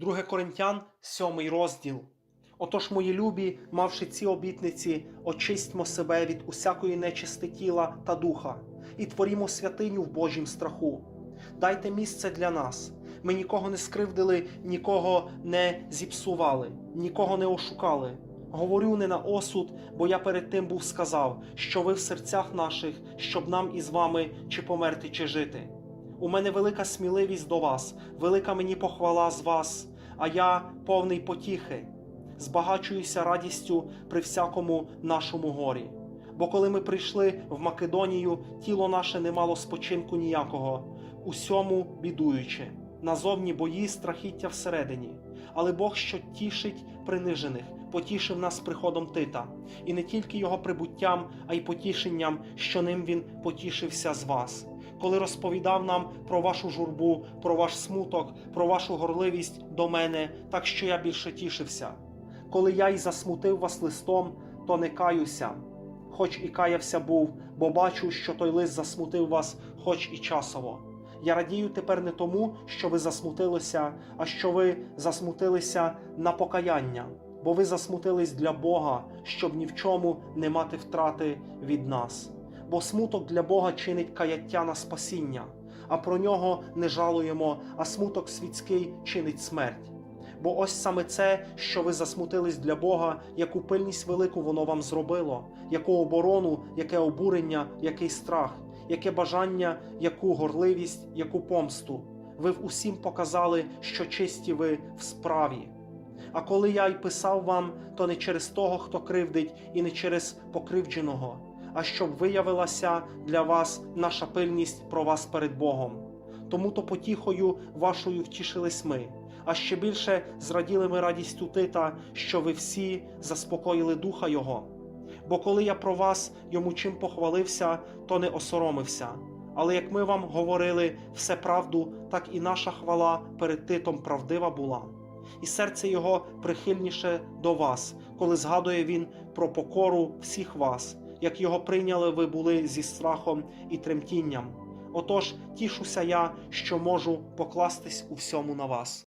2 Коринтян, 7 розділ. Отож, мої любі, мавши ці обітниці, очистьмо себе від усякої нечисти тіла та духа, і творімо святиню в Божім страху. Дайте місце для нас. Ми нікого не скривдили, нікого не зіпсували, нікого не ошукали. Говорю не на осуд, бо я перед тим був сказав, що ви в серцях наших, щоб нам із вами чи померти, чи жити. У мене велика сміливість до вас, велика мені похвала з вас, а я повний потіхи, збагачуюся радістю при всякому нашому горі. Бо коли ми прийшли в Македонію, тіло наше не мало спочинку ніякого, усьому бідуючи, назовні бої, страхіття всередині. Але Бог, що тішить принижених, потішив нас приходом Тита, і не тільки його прибуттям, а й потішенням, що ним він потішився з вас коли розповідав нам про вашу журбу, про ваш смуток, про вашу горливість до мене, так що я більше тішився. Коли я й засмутив вас листом, то не каюся, хоч і каявся був, бо бачу, що той лист засмутив вас, хоч і часово. Я радію тепер не тому, що ви засмутилися, а що ви засмутилися на покаяння, бо ви засмутились для Бога, щоб ні в чому не мати втрати від нас бо смуток для Бога чинить каяття на спасіння, а про нього не жалуємо, а смуток світський чинить смерть. Бо ось саме це, що ви засмутились для Бога, яку пильність велику воно вам зробило, яку оборону, яке обурення, який страх, яке бажання, яку горливість, яку помсту. Ви в усім показали, що чисті ви в справі. А коли я й писав вам, то не через того, хто кривдить, і не через покривдженого а щоб виявилася для вас наша пильність про вас перед Богом. Тому то потіхою вашою втішились ми, а ще більше зраділи ми радістю Тита, що ви всі заспокоїли духа Його. Бо коли я про вас йому чим похвалився, то не осоромився. Але як ми вам говорили все правду, так і наша хвала перед Титом правдива була. І серце його прихильніше до вас, коли згадує він про покору всіх вас, як його прийняли ви були зі страхом і тремтінням. Отож, тішуся я, що можу покластись у всьому на вас.